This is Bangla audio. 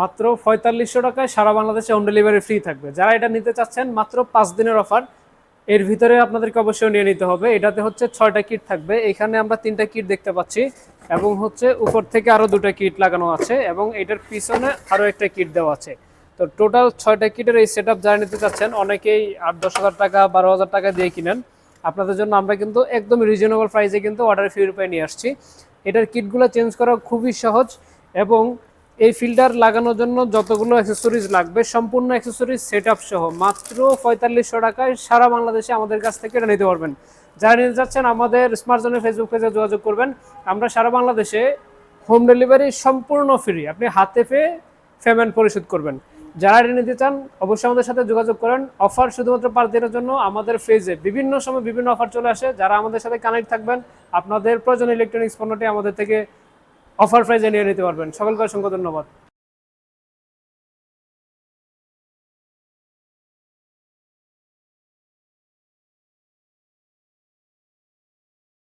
মাত্র পঁয়তাল্লিশশো টাকায় সারা বাংলাদেশে হোম ডেলিভারি ফ্রি থাকবে। যারা এটা নিতে চাচ্ছেন, মাত্র পাঁচ দিনের অফার এর ভিতরে আপনাদেরকে অবশ্যই নিয়ে নিতে হবে। এটাতে হচ্ছে ছয়টা কিট থাকবে। এখানে আমরা তিনটা কিট দেখতে পাচ্ছি এবং হচ্ছে উপর থেকে আরও দুটো কিট লাগানো আছে এবং এটার পিছনে আরও একটা কিট দেওয়া আছে। তো টোটাল ছয়টা কিটের এই সেট আপ যারা নিতে চাচ্ছেন, অনেকেই আট, দশ হাজার টাকা, বারো হাজার টাকা দিয়ে কিনেন। আপনাদের জন্য আমরা কিন্তু একদম রিজনেবল প্রাইসে কিন্তু অর্ডার ফি রূপে নিয়ে আসছি। এটার কিটগুলো চেঞ্জ করা খুবই সহজ এবং এই ফিল্টার লাগানোর জন্য যতগুলো অ্যাক্সেসরিজ লাগবে, সম্পূর্ণ অ্যাক্সেসরিজ সেট আপ সহ মাত্র পঁয়তাল্লিশশো টাকায় সারা বাংলাদেশে আমাদের কাছ থেকে এটা নিতে পারবেন। যারা নিতে যাচ্ছেন আমাদের স্মার্টজনের ফেসবুক পেজে যোগাযোগ করবেন। আমরা সারা বাংলাদেশে হোম ডেলিভারি সম্পূর্ণ ফ্রি আপনি হাতে পেয়ে পেমেন্ট পরিশোধ করবেন। যারা এটা নিতে চান, অবশ্যই আমাদের সাথে যোগাযোগ করেন। অফার শুধুমাত্র পাঁচ দিনের জন্য আমাদের ফেজে বিভিন্ন সময় বিভিন্ন অফার চলে আসে। যারা আমাদের সাথে কানেক্ট থাকবেন, আপনাদের প্রয়োজনীয় ইলেকট্রনিক্স পণ্যটি আমাদের থেকে অফার প্রাইজে নিয়ে নিতে পারবেন। সকলকে অসংখ্য ধন্যবাদ।